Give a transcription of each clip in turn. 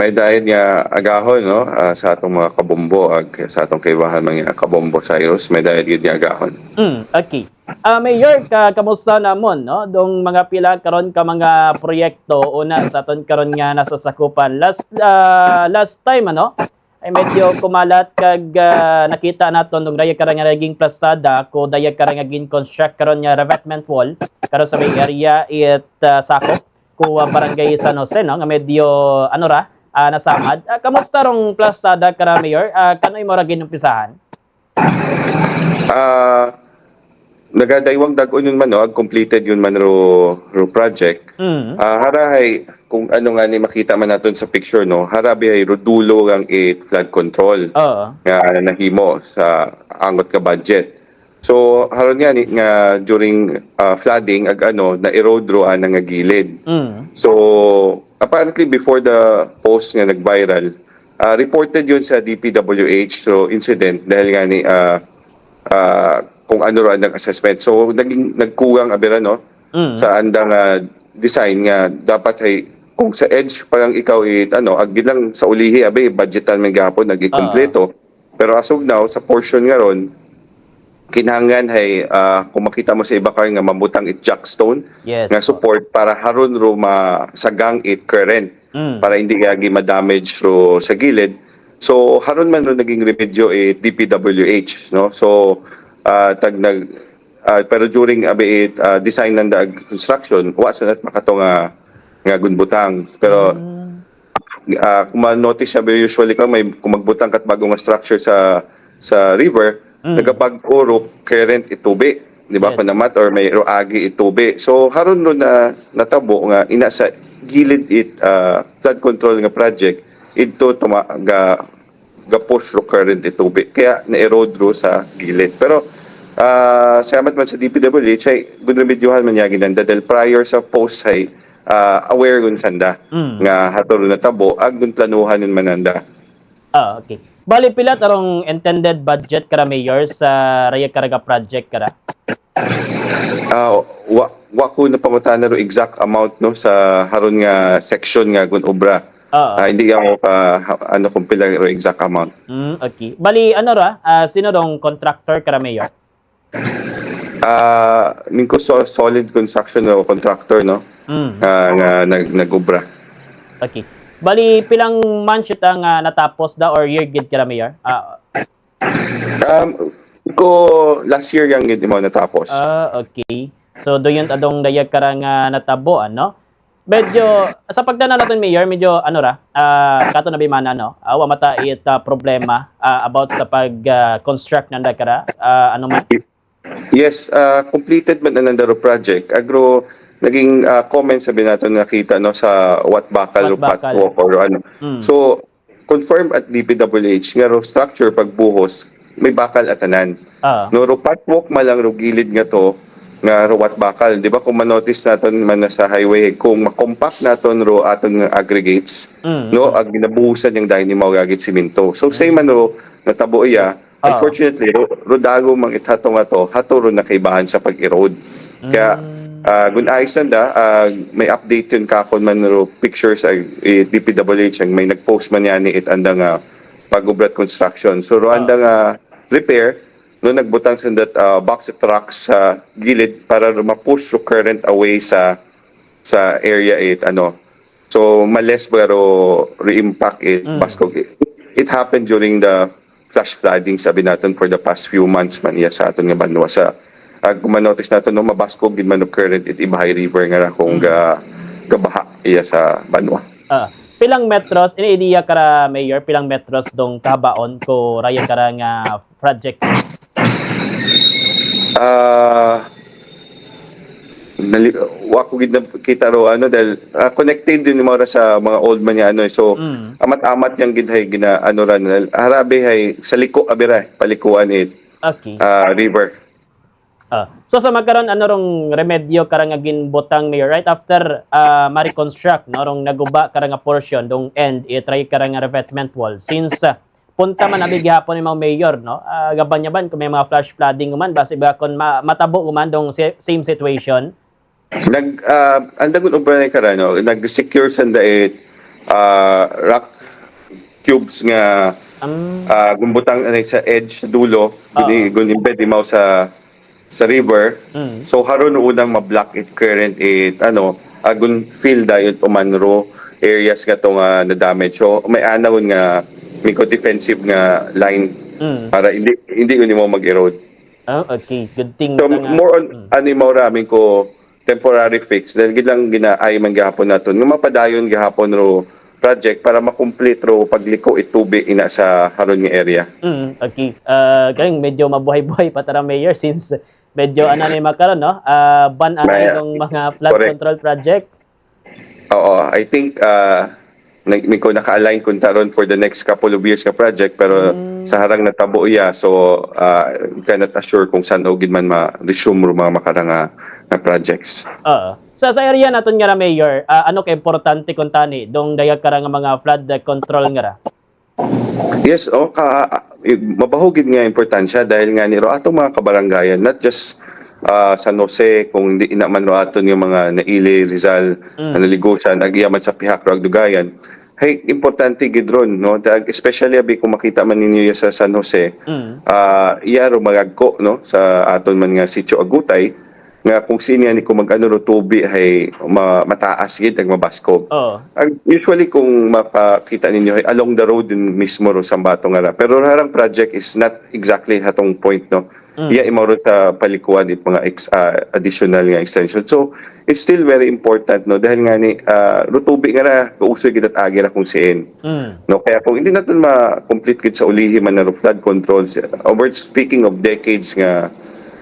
may dahil nga agahon no ah, sa atong mga kabombo ag sa atong kaibahan mga kabombo Cyrus may dahil gid nga agahon. Mm, okay. Ah, Mayor, ka kamusta namon no? Dong mga pila karon ka mga proyekto una sa aton karon nga nasa sakupan. Last ah, last time ano? Ay medyo kumalat kag ah, nakita naton dong daya karang nga naging plastada ko daya karang nga gin construct karon nga revetment wall karon sa may area it ah, sakop ko barangay San Jose no nga medyo ano ra ah, nasamad. Ah, kamusta rong plastada kara Mayor? Ah, kanoy mo ra ginumpisahan? Ah nagadaywang dag-on yun man no ag completed yun man ro, ro project. Mm. Ah harahay kung ano nga ni makita man naton sa picture no harabi ay rodulo ang it flood control. Oo. nga nahimo sa angot ka budget. So haron nga ni nga during uh, flooding ag ano na erode ro ang nga gilid. Mm. So apparently before the post nga nag-viral, uh, reported yun sa DPWH so incident dahil nga ni uh, uh, kung ano ro ang assessment. So naging nagkugang abira no Mm. sa andang uh, design nga dapat ay kung sa edge parang ikaw it ano ag lang sa ulihi abe budgetan man gapon nagi kompleto pero as of now sa portion nga ron kinahanglan hay ah, kung makita mo sa iba kay nga mambutang it jackstone Yes. nga support para haron ro masagang it current Mm. para hindi kaya ma-damage ro sa gilid. So haron man ro naging remedyo eh DPWH no. So ah, tag nag ah, pero during abi it ah, design dag construction wa sa nat makato nga nga gunbutang. Pero ah, kung ma-notice usually ka may kung magbutang kat bagong nga structure sa sa river Mm. nagapag-uro current itubi di ba Yes. yes. namat or may roagi itubi so haron ro na natabo nga ina sa gilid it ah, flood control nga project ito tuma ga ga push ro current itubi kaya na erode ro sa gilid pero ah salamat man sa DPWH ay good remedyohan man yagi nanda dahil prior sa post ay ah, aware gun sanda Mm. nga hatoro na tabo ag planuhan nun mananda Ah, okay. Bali pila tarong intended budget kara mayor sa Raya Caraga project kara. Ah, wa wa ko na pamatan na ro exact amount no sa haron nga section nga gun obra. Oo. Ah, hindi ako ha- ano kung pila ro exact amount. Mm, okay. Bali ano ra? Ah, sino dong contractor kara mayor? Ah, ningko so, solid construction no contractor no Mm. ah, nga nag nagobra. Okay. Bali pilang months yun ang ah, natapos da or year gid kara mayor? Ah, Um ko last year yang gid mo natapos. ah, okay. So doon adong dayag kara nga natabo ano? Medyo sa pagdana natin mayor medyo ano ra ah kato na bimana no awa mata it ah, problema ah, about sa pag ah, construct nanda kara Ah, ano man Yes, uh, completed man na Nandaro project. Agro naging uh, comments sabi natin nakita no sa what bakal What bakal. patwalk or ano. Mm. So confirmed at DPWH nga ro structure pagbuhos may bakal atanan. Ah. No ro patwalk malang ro gilid nga to nga ro what bakal. Di ba kung manotice naton man sa highway kung makompact naton ro aton nga aggregates Mm. no ag ginabuhusan yung dahil ni mawagagit siminto. So say man ro natabo iya Ah. Unfortunately, ro, rodago mang itato nga to, haturo na kaibahan sa pag-erode. Kaya, Mm. Uh, gun ayos nanda, ah, may update yun kakon man ro pictures ay eh, DPWH ang may nag-post man yan ni it anda nga pag-ubrat construction. So, ro Ah. anda nga repair, no nagbutang sa that uh, box of trucks sa gilid para ma-push ro current away sa sa area it ano. So, males pero re-impact it, Mm. baskog it. It happened during the flash flooding sabi natin for the past few months man iya sa aton nga banwa sa uh, kung manotice natin no mabaskog gid man current it Ibahay River nga ra kung ga gabaha iya sa banwa. Ah, pilang metros ini idea kara mayor pilang metros dong kabaon ko raya kara nga project. Ah nali wa ko gid na kita ro ano dahil ah, connected din mo ra sa mga old man niya ano eh. so Mm. amat-amat yang gid hay gina ano ra harabe hay sa liko abira palikuan it Okay. ah, river Ah. So sa magkaroon ano rong remedyo kara nga ginbutang mayor right after ah, ma-reconstruct no rong naguba kara nga portion dong end i-try kara nga revetment wall since ah, punta man abi gihapon ni mga mayor no uh, gaban yaban kung may mga flash flooding man basi ba kon ma- matabo man dong si- same situation nag uh, andagon obra na karano nag-secure sanda it ah, rock cubes nga Um, ah, gumbutang anay sa edge sa dulo Oo. guni gunimbed imaw sa sa river mm, so haron unang ma-block it current it ano agun fill dayon umanro areas nga to nga na damage so may anaw nga may ko defensive nga line mm. para hindi hindi yun mo mag-erode Oh, okay. Good thing So nga. more on Mm. ano yung maraming ko temporary fix dahil gid lang ginaay man gihapon naton nga mapadayon gihapon ro project para makomplete ro pagliko itubi ina sa haron nga area. Mm, okay. Uh, kaling medyo mabuhay-buhay pa tara mayor since medyo ano ni makaron no? Uh, ban May- yung mga flood correct. control project. Oo, I think uh may ko naka-align kun taron for the next couple of years nga project pero Mm. sa harang natabo iya so uh, cannot assure kung saan o gid man ma-resume ro mga makarang nga nga projects. Oo. Sa sa area naton nga ra mayor, ah, ano ka importante kun tani dong dayag kara nga mga flood control nga ra. Yes, oh, ka, mabahugid nga importansya dahil nga niro atong mga kabarangayan, not just ah, San Jose, kung hindi ina man ro aton yung mga Naili, Rizal, Mm. Analigusan, agyaman sa Pihak, ro Dugayan. Hey, importante gidron, no? Especially abi kung makita man ninyo sa San Jose, Mm. ah iya ro magagko no sa aton man nga sitio Agutay nga kung sino ni kung mag-ano ro tubi ay ma- mataas gid ag mabaskog. Oo. Ang- usually kung makakita ninyo ay along the road din mismo ro sa Bato nga ra. Pero harang project is not exactly hatong point no. Mm. Iya imo ro sa palikuan it mga ex, ah, additional nga extension. So it's still very important no dahil nga ni uh, rutubi nga ra kauso gid at agi ra kung siin. Mm. No, kaya kung hindi natin ma-complete gid sa ulihi man na flood controls, over speaking of decades nga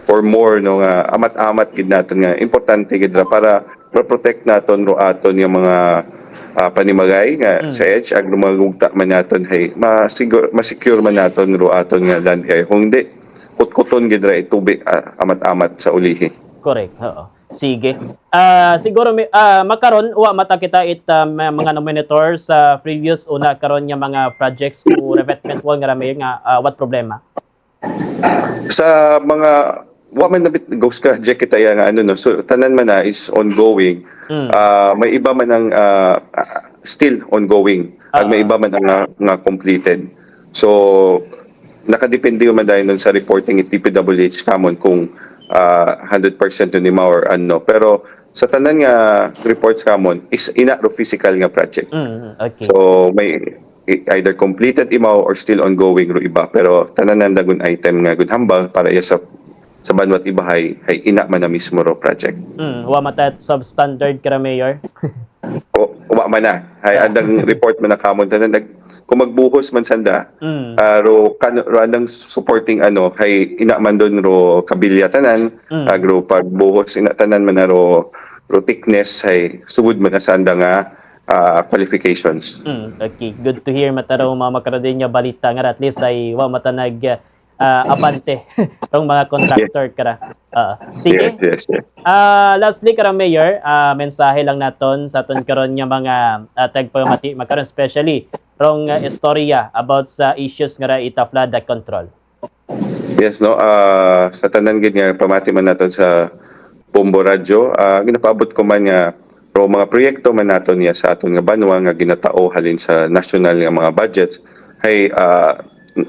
or more no nga amat-amat gid naton nga importante gid ra para ma-protect naton ro aton yung mga ah, panimagay nga Mm. sa edge ag lumagugta man naton hay ma-secure ma-secure man naton ro aton nga land area. Kung hindi kutkuton gid ra itubig ah, amat-amat sa ulihi. Correct. Oo. Sige. Ah, siguro may ah, makaron wa mata kita it may mga monitor sa previous una karon nga mga projects ko revetment wall nga ra mayor nga ah, what problema. sa mga wa man nabit ghost ka jacket ay nga ano no so tanan man na is ongoing Mm. Ah, may iba man ang ah, still ongoing at may Ah. iba man ang nga, nga completed so nakadepende man dahil nun sa reporting ni TPWH kamon kung ah, 100% yun ni or ano pero sa tanan nga reports kamon is ina ro physical nga project Mm. Okay. So may either completed imaw or still ongoing ro iba pero tanan nang dagun item nga gud hambal para iya sa sa banwat ibahay ay ina man na mismo ro project. Mm. Wa mata substandard ka mayor. O wa man na. Hay andang report man na kamon tanan nag kung magbuhos man sanda Mm. ah, ro kan ro andang supporting ano hay ina man don ro kabilya tanan Mm. agro pagbuhos ina tanan man na ro ro thickness hay sugod man na sanda nga ah, qualifications. Mm, okay, good to hear mataraw mga makaradin nga balita nga at least ay wa mata nag ah, abante tong mga contractor kara. Ah, sige. Yes, yes, yes. Ah, lastly kara mayor, ah, mensahe lang naton sa aton karon nga mga uh, tagpamati makaron especially rong ah, istorya about sa issues nga ita flood control. Yes, no. ah sa tanan gid nga pamati man naton sa Bombo Radyo, ah ginapaabot ko man nga ro mga proyekto man naton niya sa aton nga banwa nga ginatao halin sa national nga mga budgets hay ah,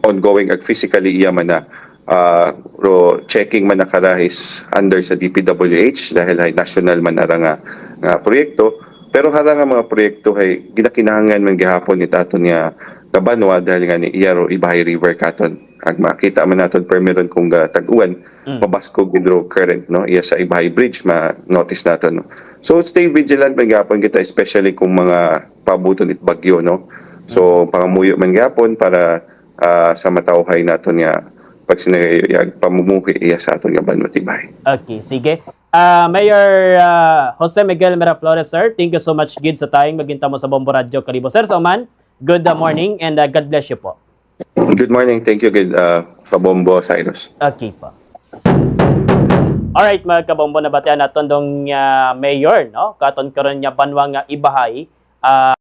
ongoing ag physically iya man na ah, ro checking man na karahis under sa DPWH dahil hay national man ara nga nga proyekto. Pero hara nga mga proyekto hay ginakinahangan man gihapon ni taton nga nga banwa dahil nga ni iya ro Ibahay River katon. Ag makita man naton permeron kung ga tag-uwan Mm. mabaskog hydro current no? Iya sa Ibahay Bridge ma notice naton no? So stay vigilant man gapon kita especially kung mga pabuton it bagyo no? So pangamuyo man gapon para ah, sa matawhay naton nga pag sinayag pamumuhi iya sa aton nga banwa tibay Okay, sige. Ah, Mayor ah, Jose Miguel Miraflores, sir, thank you so much gid sa tayong maginta mo sa Bombo Radio Kalibo. Sir, so man, good morning and ah, God bless you po. good morning thank you good uh, Pabombo Cyrus Okay po. Alright, mga kabombo na batian naton dong ah, mayor, no? Katon karon niya banwa nga ibahay. ah,